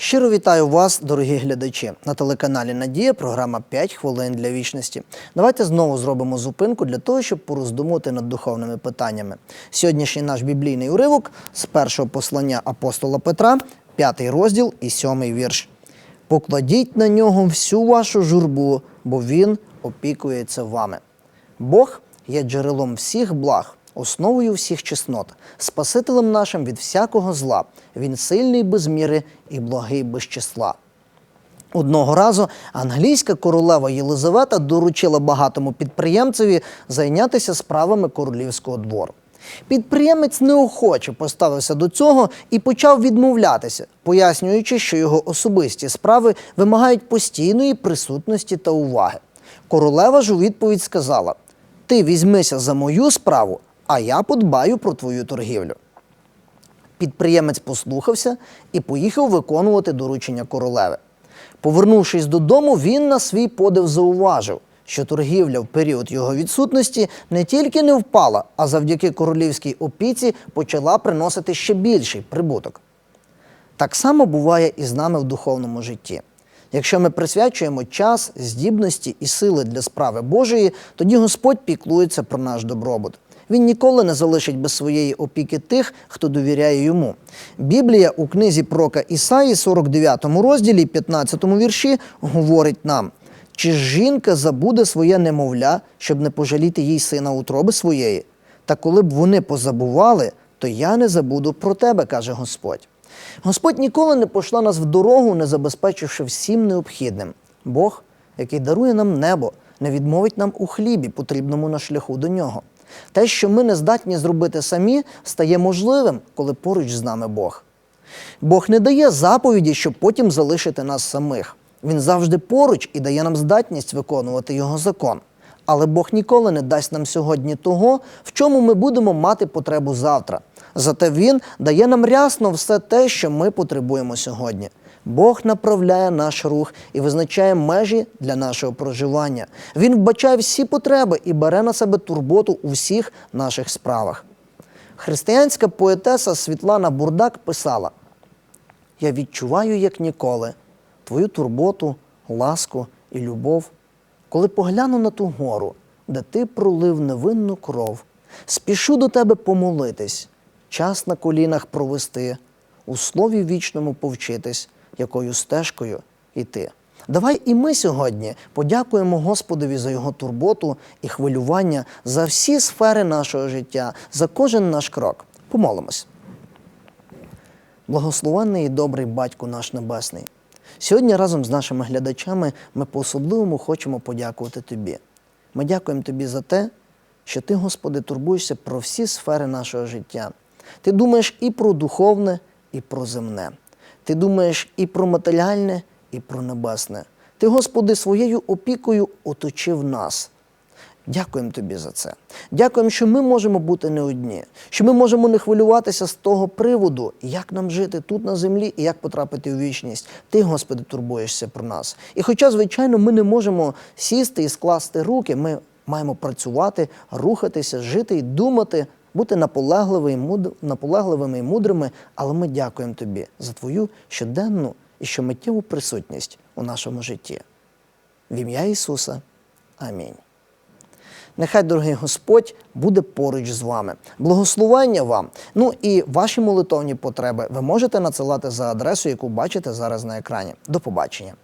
Щиро вітаю вас, дорогі глядачі. На телеканалі Надія програма «5 хвилин для вічності. Давайте знову зробимо зупинку для того, щоб пороздумувати над духовними питаннями. Сьогоднішній наш біблійний уривок з першого послання апостола Петра, п'ятий розділ і сьомий вірш. Покладіть на нього всю вашу журбу, бо він опікується вами. Бог є джерелом всіх благ, основою всіх чеснот, Спасителем нашим від всякого зла. Він сильний без міри і благий без числа. Одного разу англійська королева Єлизавета доручила багатому підприємцеві зайнятися справами королівського двору. Підприємець неохоче поставився до цього і почав відмовлятися, пояснюючи, що його особисті справи вимагають постійної присутності та уваги. Королева ж у відповідь сказала: Ти візьмися за мою справу, а я подбаю про твою торгівлю. Підприємець послухався і поїхав виконувати доручення королеви. Повернувшись додому, він на свій подив зауважив, що торгівля в період його відсутності не тільки не впала, а завдяки королівській опіці почала приносити ще більший прибуток. Так само буває і з нами в духовному житті. Якщо ми присвячуємо час, здібності і сили для справи Божої, тоді Господь піклується про наш добробут. Він ніколи не залишить без своєї опіки тих, хто довіряє йому. Біблія у книзі Прока Ісаї, 49 розділі, 15 вірші, говорить нам: чи ж жінка забуде своє немовля, щоб не пожаліти їй сина утроби своєї? Та коли б вони позабували, то я не забуду про тебе, каже Господь. Господь ніколи не пошла нас в дорогу, не забезпечивши всім необхідним. Бог, який дарує нам небо, не відмовить нам у хлібі, потрібному на шляху до нього. Те, що ми не здатні зробити самі, стає можливим, коли поруч з нами Бог. Бог не дає заповіді, щоб потім залишити нас самих. Він завжди поруч і дає нам здатність виконувати його закон. Але Бог ніколи не дасть нам сьогодні того, в чому ми будемо мати потребу завтра. Зате Він дає нам рясно все те, що ми потребуємо сьогодні. Бог направляє наш рух і визначає межі для нашого проживання. Він вбачає всі потреби і бере на себе турботу у всіх наших справах. Християнська поетеса Світлана Бурдак писала: Я відчуваю, як ніколи, твою турботу, ласку і любов, коли погляну на ту гору, де ти пролив невинну кров, спішу до тебе помолитись, час на колінах провести, у слові вічному повчитись, якою стежкою йти. Давай і ми сьогодні подякуємо Господові за його турботу і хвилювання за всі сфери нашого життя, за кожен наш крок. Помолимось. Благословенний і добрий батько наш Небесний. Сьогодні разом з нашими глядачами ми по-особливому хочемо подякувати Тобі. Ми дякуємо Тобі за те, що Ти, Господи, турбуєшся про всі сфери нашого життя. Ти думаєш і про духовне, і про земне. Ти думаєш і про матеріальне, і про небесне. Ти, Господи, своєю опікою оточив нас. Дякуємо тобі за це. Дякуємо, що ми можемо бути не одні, що ми можемо не хвилюватися з того приводу, як нам жити тут на землі і як потрапити в вічність. Ти, Господи, турбуєшся про нас. І хоча, звичайно, ми не можемо сісти і скласти руки, ми маємо працювати, рухатися, жити і думати, бути наполегливими і мудрими, але ми дякуємо тобі за твою щоденну і щомиттєву присутність у нашому житті. В ім'я Ісуса. Амінь. Нехай, дорогий Господь, буде поруч з вами. Благословення вам. Ну і ваші молитовні потреби ви можете надсилати за адресою, яку бачите зараз на екрані. До побачення.